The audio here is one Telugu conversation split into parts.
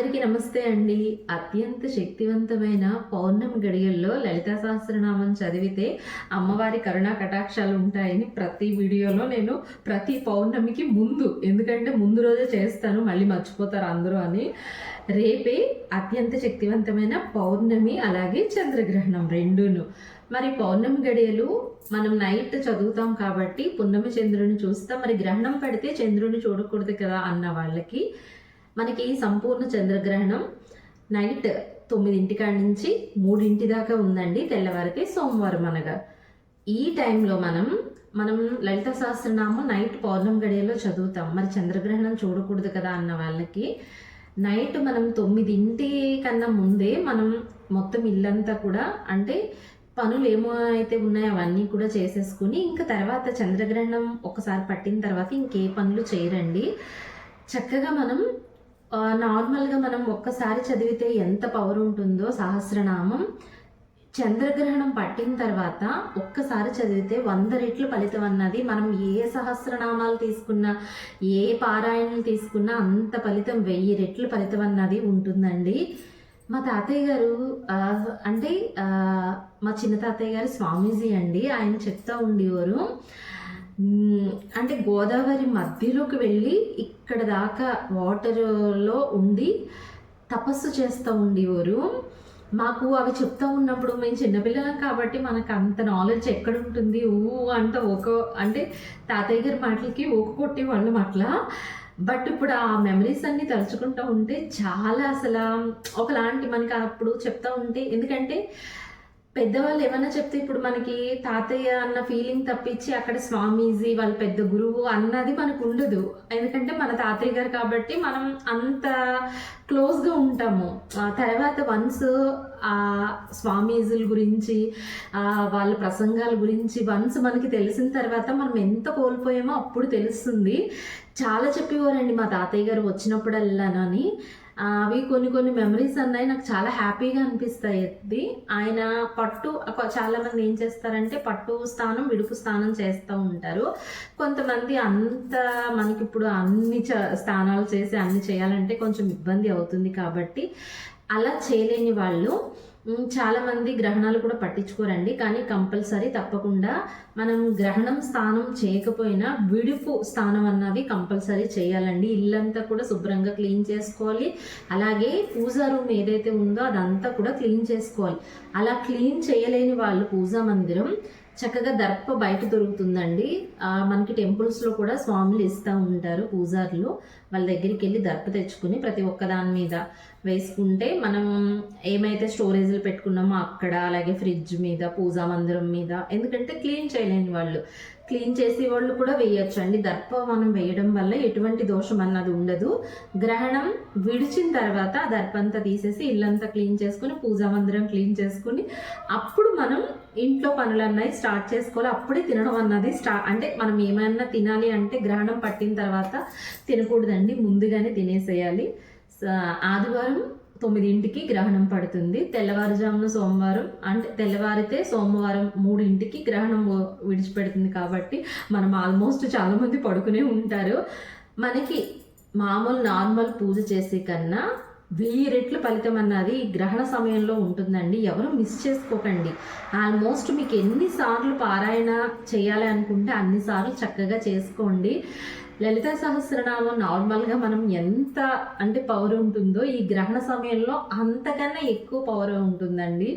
అందరికీ నమస్తే అండి. అత్యంత శక్తివంతమైన పౌర్ణమి గడియల్లో లలితా సహస్రనామం చదివితే అమ్మవారి కరుణా కటాక్షాలు ఉంటాయని ప్రతి వీడియోలో నేను ప్రతి పౌర్ణమికి ముందు ఎందుకంటే ముందు రోజే చేస్తాను మళ్ళీ మర్చిపోతారు అందరూ అని రేపే అత్యంత శక్తివంతమైన పౌర్ణమి అలాగే చంద్రగ్రహణం రెండును. మరి పౌర్ణమి గడియలు మనం నైట్ చదువుతాం కాబట్టి పున్నమి చంద్రుని చూస్తాం. మరి గ్రహణం పడితే చంద్రుని చూడకూడదు కదా అన్న వాళ్ళకి మనకి సంపూర్ణ చంద్రగ్రహణం నైట్ తొమ్మిదింటికాడ నుంచి మూడింటి దాకా ఉందండి తెల్లవారికి సోమవారం అనగా. ఈ టైంలో మనం మనం లలిత సహస్రనామం నైట్ పౌర్ణం గడియలో చదువుతాం. మరి చంద్రగ్రహణం చూడకూడదు కదా అన్న వాళ్ళకి. నైట్ మనం తొమ్మిదింటి కన్నా ముందే మనం మొత్తం ఇల్లంతా కూడా అంటే పనులు ఏమో అయితే ఉన్నాయో అవన్నీ కూడా చేసేసుకుని ఇంకా తర్వాత చంద్రగ్రహణం ఒకసారి పట్టిన తర్వాత ఇంకే పనులు చేయరండి. చక్కగా మనం నార్మల్గా మనం ఒక్కసారి చదివితే ఎంత పవర్ ఉంటుందో సహస్రనామం. చంద్రగ్రహణం పట్టిన తర్వాత ఒక్కసారి చదివితే వంద రెట్లు ఫలితం అన్నది మనం ఏ సహస్రనామాలు తీసుకున్నా ఏ పారాయణలు తీసుకున్నా అంత ఫలితం వెయ్యి రెట్లు ఫలితం అన్నది ఉంటుందండి. మా తాతయ్య గారు అంటే మా చిన్న తాతయ్య గారు స్వామీజీ అండి. ఆయన చెప్తా ఉండేవారు. అంటే గోదావరి మధ్యలోకి వెళ్ళి ఇక్కడ దాకా వాటర్లో ఉండి తపస్సు చేస్తూ ఉండేవారు. మాకు అవి చెప్తా ఉన్నప్పుడు మేము చిన్నపిల్లలం కాబట్టి మనకు అంత నాలెడ్జ్ ఎక్కడ ఉంటుంది? ఊ అంట ఒక అంటే తాతయ్య గారి మాటలకి ఊక కొట్టేవాళ్ళం అట్లా. బట్ ఇప్పుడు ఆ మెమరీస్ అన్ని తలుచుకుంటూ ఉంటే చాలా అసలు ఒకలాంటి మనకి అప్పుడు చెప్తా ఉంటే ఎందుకంటే పెద్దవాళ్ళు ఏమన్నా చెప్తే ఇప్పుడు మనకి తాతయ్య అన్న ఫీలింగ్ తప్పించి అక్కడ స్వామీజీ వాళ్ళ పెద్ద గురువు అన్నది మనకు ఉండదు. ఎందుకంటే మన తాతయ్య గారు కాబట్టి మనం అంత క్లోజ్గా ఉంటాము. తర్వాత వన్స్ ఆ స్వామీజీల గురించి వాళ్ళ ప్రసంగాల గురించి వన్స్ మనకి తెలిసిన తర్వాత మనం ఎంత కోల్పోయామో అప్పుడు తెలుస్తుంది. చాలా చెప్పేవారండి మా తాతయ్య గారు వచ్చినప్పుడల్లానని. అవి కొన్ని కొన్ని మెమరీస్ అన్నాయి. నాకు చాలా హ్యాపీగా అనిపిస్తాయి అది ఆయన పట్టు చాలామంది చాలా మంది ఏం చేస్తారంటే పట్టు స్నానం విడుపు స్నానం చేస్తూ ఉంటారు. కొంతమంది అంత మనకి ఇప్పుడు అన్ని చ స్నానాలు చేసి అన్ని చేయాలంటే కొంచెం ఇబ్బంది అవుతుంది కాబట్టి అలా చేయలేని వాళ్ళు చాలామంది గ్రహణాలు కూడా పట్టించుకోరండి. కానీ కంపల్సరీ తప్పకుండా మనం గ్రహణం స్థానం చేయకపోయినా విడుపు స్థానం అన్నది కంపల్సరీ చేయాలండి. ఇల్లంతా కూడా శుభ్రంగా క్లీన్ చేసుకోవాలి. అలాగే పూజా రూమ్ ఏదైతే ఉందో అదంతా కూడా క్లీన్ చేసుకోవాలి. అలా క్లీన్ చేయలేని వాళ్ళు పూజా మందిరం చక్కగా దర్ప బయట దొరుకుతుందండి. మనకి టెంపుల్స్లో కూడా స్వాములు ఇస్తూ ఉంటారు పూజారులు. వాళ్ళ దగ్గరికి వెళ్ళి దర్ప తెచ్చుకుని ప్రతి ఒక్క దాని మీద వేసుకుంటే మనం ఏమైతే స్టోరేజ్లు పెట్టుకున్నామో అక్కడ అలాగే ఫ్రిడ్జ్ మీద పూజా మందిరం మీద ఎందుకంటే క్లీన్ చేయలేని వాళ్ళు. క్లీన్ చేసే వాళ్ళు కూడా వేయొచ్చండి. దర్ప మనం వేయడం వల్ల ఎటువంటి దోషం అన్నది ఉండదు. గ్రహణం విడిచిన తర్వాత ఆ దర్పంతా తీసేసి ఇల్లంతా క్లీన్ చేసుకుని పూజా మందిరం క్లీన్ చేసుకుని అప్పుడు మనం ఇంట్లో పనులు అన్నవి స్టార్ట్ చేసుకోవాలి. అప్పుడే తినడం అన్నది స్టా అంటే మనం ఏమైనా తినాలి అంటే గ్రహణం పట్టిన తర్వాత తినకూడదండి. ముందుగానే తినేసేయాలి. ఆదివారం తొమ్మిదింటికి గ్రహణం పడుతుంది. తెల్లవారుజామున సోమవారం అంటే తెల్లవారితే సోమవారం మూడింటికి గ్రహణం విడిచిపెడుతుంది కాబట్టి మనం ఆల్మోస్ట్ చాలామంది పడుకునే ఉంటారు. మనకి మామూలు నార్మల్ పూజ చేసే కన్నా వెయ్యి రెట్లు ఫలితం అన్నది గ్రహణ సమయంలో ఉంటుందండి. ఎవరు మిస్ చేసుకోకండి. ఆల్మోస్ట్ మీకు ఎన్నిసార్లు పారాయణ చేయాలి అనుకుంటే అన్నిసార్లు చక్కగా చేసుకోండి. లలిత సహస్రనామం నార్మల్గా మనం ఎంత అంటే పవర్ ఉంటుందో ఈ గ్రహణ సమయంలో అంతకన్నా ఎక్కువ పవర్ ఉంటుందండి.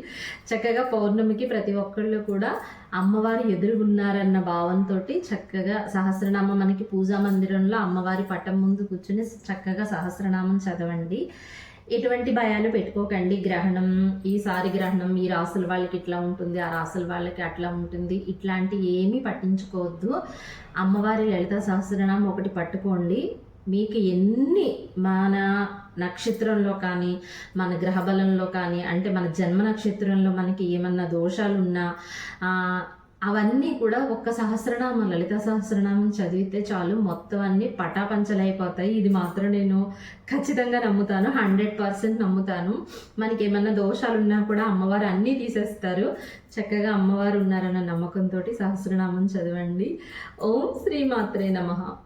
చక్కగా పౌర్ణమికి ప్రతి ఒక్కళ్ళు కూడా అమ్మవారు ఎదురుగున్నారన్న భావంతో చక్కగా సహస్రనామం మనకి పూజా మందిరంలో అమ్మవారి పట్టం ముందు కూర్చుని చక్కగా సహస్రనామం చదవండి. ఎటువంటి భయాలు పెట్టుకోకండి. గ్రహణం ఈసారి గ్రహణం ఈ రాసుల వాళ్ళకి ఇట్లా ఉంటుంది ఆ రాసుల వాళ్ళకి అట్లా ఉంటుంది. ఇట్లాంటి ఏమీ పట్టించుకోవద్దు. అమ్మవారి లలిత సహస్రనామం ఒకటి పట్టుకోండి. మీకు ఎన్ని మన నక్షత్రంలో కానీ మన గ్రహబలంలో కానీ అంటే మన జన్మ నక్షత్రంలో మనకి ఏమన్నా దోషాలు ఉన్నా అవన్నీ కూడా ఒక్క సహస్రనామం లలిత సహస్రనామం చదివితే చాలు మొత్తం అన్ని పటాపంచలైపోతాయి. ఇది మాత్రం నేను ఖచ్చితంగా నమ్ముతాను హండ్రెడ్ పర్సెంట్ నమ్ముతాను. మనకి ఏమన్నా దోషాలు ఉన్నా కూడా అమ్మవారు అన్నీ తీసేస్తారు. చక్కగా అమ్మవారు ఉన్నారన్న నమ్మకంతో సహస్రనామం చదవండి. ఓం శ్రీ మాత్రే నమః.